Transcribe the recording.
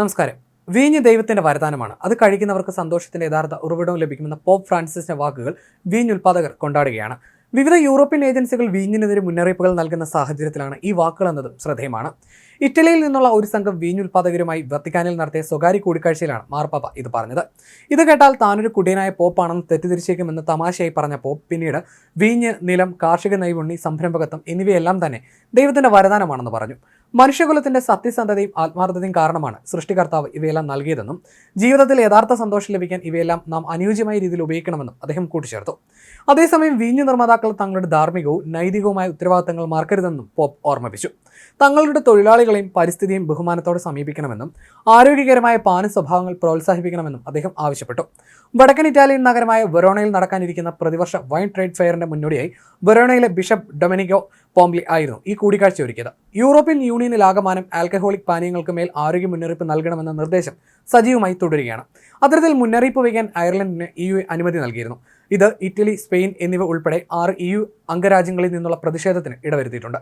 നമസ്കാരം. വീഞ്ഞ് ദൈവത്തിന്റെ വരദാനമാണ്. അത് കഴിക്കുന്നവർക്ക് സന്തോഷത്തിന്റെ യഥാർത്ഥ ഉറവിടം ലഭിക്കുമെന്ന പോപ്പ് ഫ്രാൻസിസിന്റെ വാക്കുകൾ വീഞ്ഞ് ഉൽപ്പാദകർ കൊണ്ടാടുകയാണ്. വിവിധ യൂറോപ്യൻ ഏജൻസികൾ വീഞ്ഞിനെതിരെ മുന്നറിയിപ്പുകൾ നൽകുന്ന സാഹചര്യത്തിലാണ് ഈ വാക്കുകൾ എന്നതും ശ്രദ്ധേയമാണ്. ഇറ്റലിയിൽ നിന്നുള്ള ഒരു സംഘം വീഞ്ഞുൽപാദകരുമായി വത്തിക്കാനിൽ നടത്തിയ സ്വകാര്യ കൂടിക്കാഴ്ചയിലാണ് മാർപ്പാപ്പ ഇത് പറഞ്ഞത്. ഇത് കേട്ടാൽ താനൊരു കുടിയനായ പോപ്പാണെന്ന് തെറ്റിദ്ധരിച്ചേക്കുമെന്ന് തമാശയായി പറഞ്ഞ പോപ്പ് പിന്നീട് വീഞ്ഞ് നിലം കാർഷിക നൈപുണ്യ സംരംഭകത്വം എന്നിവയെല്ലാം തന്നെ ദൈവത്തിന്റെ വരദാനമാണെന്ന് പറഞ്ഞു. മനുഷ്യകുലത്തിന്റെ സത്യസന്ധതയും ആത്മാർത്ഥതയും കാരണമാണ് സൃഷ്ടികർത്താവ് ഇവയെല്ലാം നൽകിയതെന്നും ജീവിതത്തിൽ യഥാർത്ഥ സന്തോഷം ലഭിക്കാൻ ഇവയെല്ലാം നാം അനുയോജ്യമായ രീതിയിൽ ഉപയോഗിക്കണമെന്നും അദ്ദേഹം കൂട്ടിച്ചേർത്തു. അതേസമയം വീഞ്ഞു നിർമ്മാതാക്കൾ തങ്ങളുടെ ധാർമ്മികവും നൈതികവുമായ ഉത്തരവാദിത്തങ്ങൾ മറക്കരുതെന്നും പോപ്പ് ഓർമ്മിപ്പിച്ചു. തങ്ങളുടെ തൊഴിലാളികളെയും പരിസ്ഥിതിയും ബഹുമാനത്തോടെ സമീപിക്കണമെന്നും ആരോഗ്യകരമായ പാന സ്വഭാവങ്ങൾ പ്രോത്സാഹിപ്പിക്കണമെന്നും അദ്ദേഹം ആവശ്യപ്പെട്ടു. വടക്കൻ ഇറ്റാലിയൻ നഗരമായ വെറോണയിൽ നടക്കാനിരിക്കുന്ന പ്രതിവർഷ വൈൻ ട്രേഡ് ഫെയറിന്റെ മുന്നോടിയായി വെറോണയിലെ ബിഷപ്പ് ഡൊമിനിക്കോ പോംബ്ലി ആയിരുന്നു ഈ കൂടിക്കാഴ്ച ഒരുക്കിയത്. യൂറോപ്യൻ യൂണിയനിൽ ആകമാനം ആൽക്കഹോളിക് പാനീയങ്ങൾക്ക് മേൽ ആരോഗ്യ മുന്നറിയിപ്പ് നൽകണമെന്ന നിർദ്ദേശം സജീവമായി തുടരുകയാണ്. അത്തരത്തിൽ മുന്നറിയിപ്പ് വയ്ക്കാൻ അയർലൻഡിന് ഇ യു അനുമതി നൽകിയിരുന്നു. ഇത് ഇറ്റലി സ്പെയിൻ എന്നിവ ഉൾപ്പെടെ ആറ് ഇ യു അംഗരാജ്യങ്ങളിൽ നിന്നുള്ള പ്രതിഷേധത്തിന് ഇടവരുത്തിയിട്ടുണ്ട്.